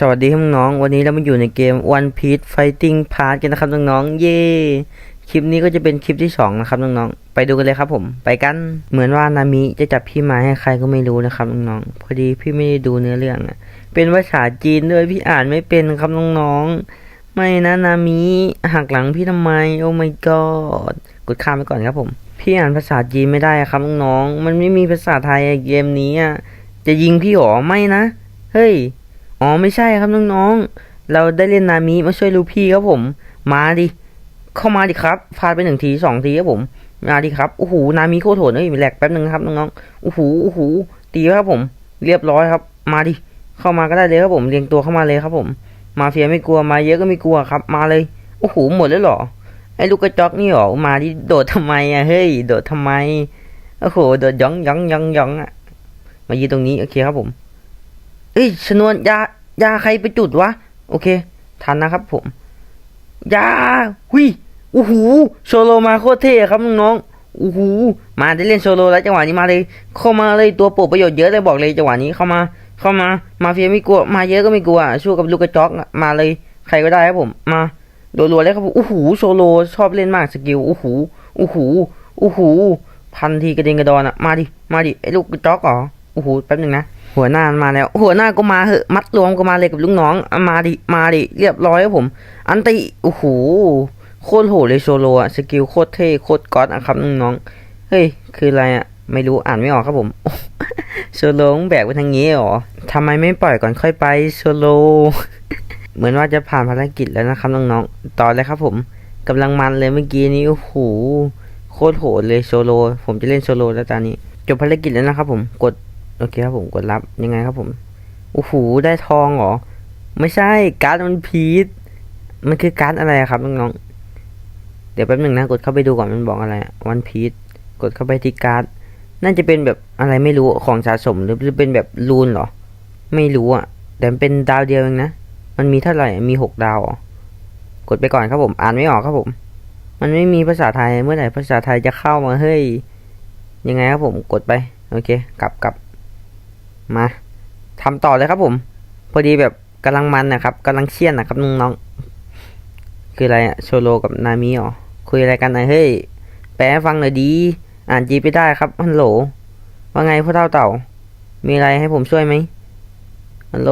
สวัสดีครับน้องๆวันนี้เรามาอยู่ในเกม One Piece Fighting Part กันนะครับน้องๆเย้คลิปนี้ก็จะเป็นคลิปที่สองนะครับน้องๆไปดูกันเลยครับผม ไปกันเหมือนว่านามิจะจับพี่มาให้ใครก็ไม่รู้นะครับน้องๆพอดีพี่ไม่ได้ดูเนื้อเรื่องอะเป็นภาษาจีนด้วยพี่อ่านไม่เป็นครับน้องๆไม่นะนามิหักหลังพี่ทำไมโอ้ my god กดข้ามไปก่อนครับผม พี่อ่านภาษาจีนไม่ได้ครับน้องๆมันไม่มีภาษาไทยเกมนี้อะจะยิงพี่หรอไม่นะเฮ้ย อ๋อไม่ใช่ครับน้องๆ เราได้เล่นนามิมาช่วยลูพี่ครับผม มาดิ เข้ามาดิครับพาดไปหนึ่งทีสองทีครับผม มาดิครับ โอ้โห นามิโคตรโหดเอ้ยแหลกแป๊บหนึ่งครับน้องๆ โอ้โห โอ้โห ตีครับผม เรียบร้อยครับ มาดิ เข้ามาก็ได้เลยครับผม เรียงตัวเข้ามาเลยครับผม มาเฟียไม่กลัว มาเยอะก็ไม่กลัวครับ มาเลย โอ้โห หมดแล้วหรอ ไอ้ลูกกระจอกนี่หรอ มาดิ โดดทำไมอะ เฮ้ย โดดทำไม โอ้โห โดดย่องย่องย่องย่องอะมายืนตรงนี้ โอเคครับผมเอ้ยชนวนยา ยาใครไปจุดวะ โอเค ทันนะครับผม ยาหุยโอ้โหโซโลมาโคตรเท่ครับน้องๆโอ้โหมาได้เล่นโซโลแล้วจังหวะนี้มาเลย เข้ามาเลยตัวโปรประโยชน์เยอะเลยบอกเลยจังหวะนี้เข้ามา เข้ามา มาเฟียไม่กลัว มาเยอะก็ไม่กลัวสู้กับลูกกระจอกมาเลย ใครก็ได้ครับผม มารัวๆเลยครับผมโอ้โหโซโลชอบเล่นมากสกิลโอ้โหโอ้โหโอ้โหพันทีกระเด็นกระดอนอะมาดิ มาดิไอ้ลูกกระจอกเหรอโอ้โหแป๊บหนึ่งนะ หัวหน้ามาแล้ว หัวหน้าก็มาเหอะ มัดรวมก็มาเลยกับลูกน้อง มาดิ มาดิ เรียบร้อยครับผม อันติ โอ้โห โคตรโหดเลยโซโลอะสกิลโคตรเท่ โคตรก๊อตอะครับน้อง เฮ้ย คืออะไรอะไม่รู้ อ่านไม่ออกครับผมโซโลงแบกไปทางนี้หรอทำไมไม่ปล่อยก่อนค่อยไปโซโล เหมือนว่าจะผ่านภารกิจแล้วนะครับน้องๆ ต่อเลยครับผมกำลังมันเลยเมื่อกี้นี้ โอ้โห โคตรโหดเลยโซโล ผมจะเล่นโซโลแล้วตอนนี้ จบภารกิจแล้วนะครับผม กด โอเคครับผมกดรับยังไงครับผมโอ้โหได้ทองเหรอ ไม่ใช่การ์ดมันพีทมันคือการ์ดอะไรครับน้องๆเดี๋ยวแป๊บหนึ่งนะ กดเข้าไปดูก่อนมันบอกอะไรวันพีทกดเข้าไปที่การ์ดน่าจะเป็นแบบอะไรไม่รู้ของสะสมหรือจะเป็นแบบรูนเหรอ ไม่รู้อะ แต่นเป็นดาวเดียวเองนะ มันมีเท่าไหร่มีหกดาวเหรอกดไปก่อนครับผม อ่านไม่ออกครับผม มันไม่มีภาษาไทยเมื่อไหร่ภาษาไทยจะเข้ามาเฮ้ยยังไงครับผมกดไป โอเค กลับกลับ มาทำต่อเลยครับผม พอดีแบบกำลังมันนะครับกำลังเชี่ยนนะครับน้องๆคืออะไรอะโชโลกับนามิอ๋อคุยอะไรกันนะเฮ้ยแปลให้ฟังหน่อยดีอ่านจีไปได้ครับฮัลโหลว่าไงพ่อเท่าเต่า มีอะไรให้ผมช่วยไหมฮัลโหล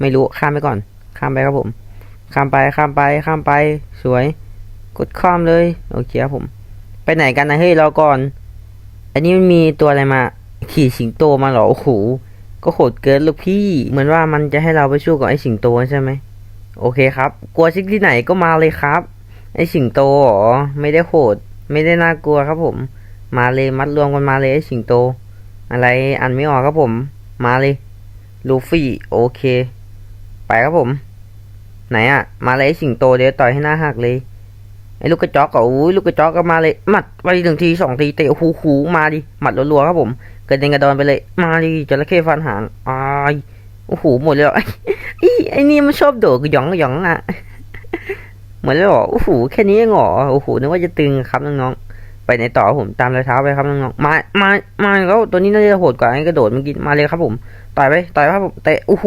ไม่รู้ข้ามไปก่อน ข้ามไปครับผม ข้ามไปข้ามไปข้ามไปสวย กดข้ามเลยโอเคครับผม ไปไหนกันนะเฮ้ยราก่อน อันนี้มันมีตัวอะไรมา ขี่สิงโตมาเหรอโอ้โห ก็โหดเกินลูกพี่ เหมือนว่ามันจะให้เราไปสู้กับไอ้สิงโตใช่ไหมโอเคครับ กลัวชิกที่ไหนก็มาเลยครับ ไอ้สิงโตเหรอไม่ได้โหด ไม่ได้น่ากลัวครับผม มาเลยมัดรวมกันมาเลยไอ้สิงโต อะไรอ่านไม่ออกครับผม มาเลยลูฟี่โอเค ไปครับผม ไหนอะมาเลยไอ้สิงโตเดี๋ยวต่อยให้หน้าหักเลยไอ้ลูกกระจอกก็อุ้ยลูกกระจอกก็มาเลยหมัดไปหนึ่งทีสองทีเตะหูหูมาดิหมัดรัวๆครับผม กระเด็นกระดอนไปเลย มาดิจระเข้ฟันหางอายโอ้โหหมดเลยเหรอไอ้ไอ้นี่มันชอบโดดกระหยองกระหยองอะเหมือนเลยหรอโอ้โหแค่นี้งหรอโอ้โหนึกว่าจะตึงครับน้องๆไปไหนต่อผมตามรอยเท้าไปครับน้องๆมามามาแล้วตัวนี้น่าจะโหดกว่าไอ้กระโดดเมื่อกี้มาเลยครับผมต่อยไปต่อยครับผมเตะโอ้โห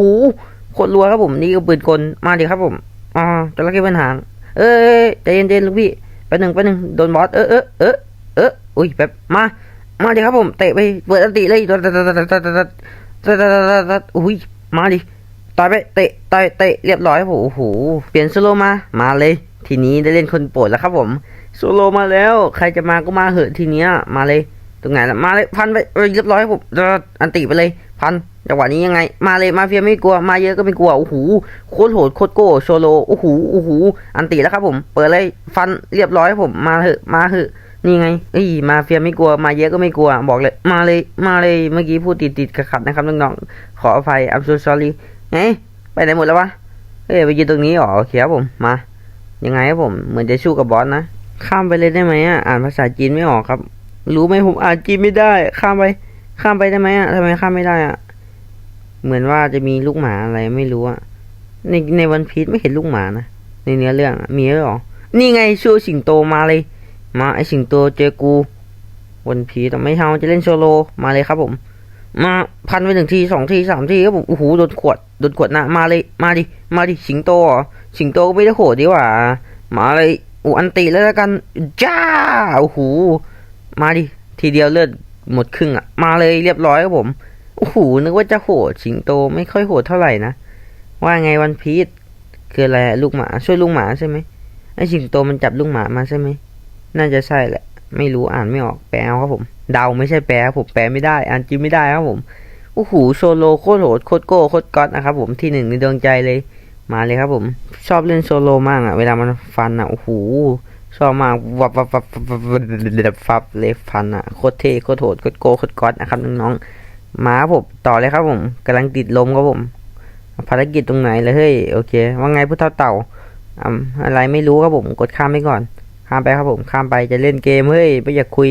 โคตรรัวครับผมนี่ก็ปืนกลมาดิครับผมอ่าจระเข้ฟันหาง เอ้ยใจเย็นๆลูกพี่แป๊บหนึ่งแป๊บหนึ่งโดนบอสเออเออเออเอออุ้ยแป๊บมา มาดิครับผมเตะไปเปิดสติเลยอุ้ยมาดิต่อยไปเตะต่อยเตะเรียบร้อยโอ้โหเปลี่ยนโซโลมามาเลย ทีนี้ได้เล่นคนโปรดแล้วครับผมโซโลมาแล้ว ใครจะมาก็มาเหอะทีเนี้ยมาเลยตรงไหนละมาเลยพันไปเรียบร้อยผมอันติไปเลยพันจังหวะนี้ยังไง มาเลยมาเฟียไม่กลัวมาเยอะก็ไม่กลัวโอ้โหโคตรโหดโคตรโก้โซโลโอ้โหโอ้โหอันติแล้วครับผม เปิดเลยฟันเรียบร้อยผมมาเหอะมาเหอะ นี่ไงเอ้ยมาเฟียไม่กลัวมาเยอะก็ไม่กลัว บอกเลย มาเลยมาเลยเมื่อกี้พูดติดติดขัดนะครับน้องๆขออภัย I'm so sorry ไงไปไหนหมดแล้ววะเอ้ยไปยืนตรงนี้เหรอโอเคครับผมมา ยังไงครับผมเหมือนจะสู้กับบอสนะข้ามไปเลยได้ไหมอะอ่านภาษาจีนไม่ออกครับ รู้ไหมผมอ่านจีนไม่ได้ ข้ามไป ข้ามไปได้ไหมอะทำไมข้ามไม่ได้อะเหมือนว่าจะมีลูกหมาอะไรไม่รู้อะในในวันพีชไม่เห็นลูกหมานะในเนื้อเรื่องมีเหรอนี่ไงชูสิงโตมาเลย มาไอสิงโตเจอกูวันพีแต่ไม่เฮาจะเล่นโซโลมาเลยครับผม มาพันไปหนึ่งทีสองทีสามทีครับผมโอ้โหโดนขวดโดนขวดหนะมาเลยมาดิมาดิสิงโตสิงโตก็ไม่ได้โหดดีหว่า มาเลยอูอันติแล้วกันจ้าโอ้โหมาดิทีเดียวเลือดหมดครึ่งอะ มาเลยเรียบร้อยครับผมโอ้โหนึกว่าจะโหดสิงโตไม่ค่อยโหดเท่าไหร่นะว่าไงวันพีชคืออะไรลูกหมาช่วยลูกหมาใช่ไหมไอสิงโตมันจับลูกหมามาใช่ไหม น่าจะใช่แหละ ไม่รู้อ่านไม่ออกแปลเอาครับผม เดาไม่ใช่แปลครับผมแปลไม่ได้ อ่านจริงไม่ได้ครับผมโอ้โหโซโลโคตรโหดโคตรโก้โคตรก๊อตนะครับผมที่หนึ่งในดวงใจเลยมาเลยครับผม ชอบเล่นโซโลมากอะ เวลามันฟันอะโอ้โหชอบมากวับวับวับวับวับวับวับเลยฟันอะโคตรเท่โคตรโหดโคตรโก้โคตรก๊อตนะครับน้องๆมาผมต่อเลยครับผมกำลังติดลมครับผมภารกิจตรงไหนเลยเฮ้ยโอเค ว่าไงผู้เท่าเต่าอ่าอะไรไม่รู้ครับผมกดข้ามไปก่อน ข้ามไปครับผมข้ามไปจะเล่นเกมเฮ้ยไม่อยากคุย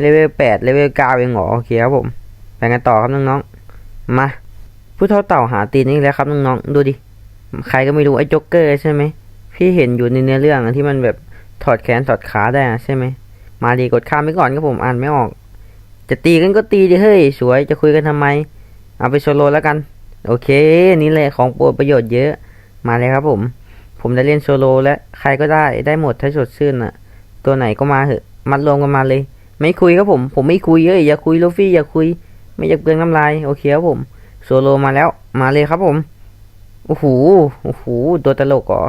เลเวลแปดเลเวลเก้าเองหรอโอเคครับผมไปกันต่อครับน้องๆมาผู้เท่าเต่าหาตีนอีกแล้วครับน้องๆดูดิใครก็ไม่รู้ไอ้โจ๊กเกอร์ใช่ไหมพี่เห็นอยู่ในเนื้อเรื่องที่มันแบบถอดแขนถอดขาได้ใช่ไหมมาดีกดข้ามไปก่อนครับผมอ่านไม่ออก จะตีกันก็ตีดิเฮ้ยสวยจะคุยกันทำไม เอาไปโซโลแล้วกัน โอเค นี่แหละของโปรดประโยชน์เยอะมาเลยครับผม ผมได้เล่นโซโลและใครก็ได้ได้หมดถ้าสดชื่นอะตัวไหนก็มาเถอะ มัดรวมกันมาเลย ไม่คุยครับผม ผมไม่คุยเอ้ยอย่าคุยลูฟี่อย่าคุย ไม่อยากเปลืองน้ำลายโอเคครับผมโซโลมาแล้วมาเลยครับผมโอ้โหโอ้โหตัวตลกเหรอ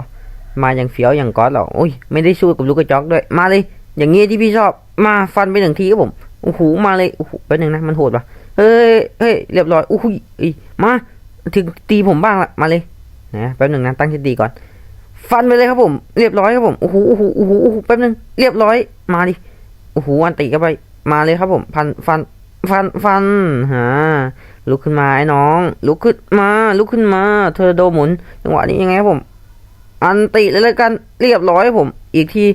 มาอย่างเฟี้ยวอย่างก๊อตหรอโอ้ยไม่ได้สู้กับลูกกระจอกด้วยมาเลย อย่างงี้ที่พี่ชอบมาฟันไปหนึ่งทีครับผมโอ้โหมาเลยโอ้โหแป๊บนึงนะมันโหดปะเฮ้ยเฮ้ยเรียบร้อยโอ้โหมาถึงตีผมบ้างละมาเลยนะแป๊บนึงนะตั้งสติก่อน ฟันไปเลยครับผม เรียบร้อยครับผมโอ้โหโอ้โหโอ้โหโอ้โหแป๊บนึงเรียบร้อยมาดิโอ้โหอันติเข้าไป มาเลยครับผมฟันฟันฟันฟันฮะลุกขึ้นมาไอ้น้อง ลุกขึ้นมา ลุกขึ้นมา เธอโดหมุนจังหวะนี้ยังไงครับผม อันติเลยแล้วกันเรียบร้อยครับผม อีกที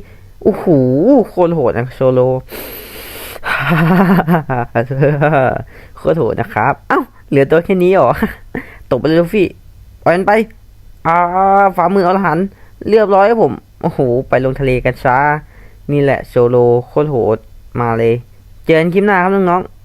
โอ้โหโคตรโหดนะโซโลโคตรโหดนะครับ เอ้าเหลือตัวแค่นี้หรอตกไปเลยลูฟี่ปล่อยมันไป อ่าฝ่ามืออรหันเรียบร้อยครับผม โอ้โห ไปลงทะเลกันซะนี่แหละโซโลโคตรโหดมาเลย เจอกันคลิปหน้าครับน้องๆ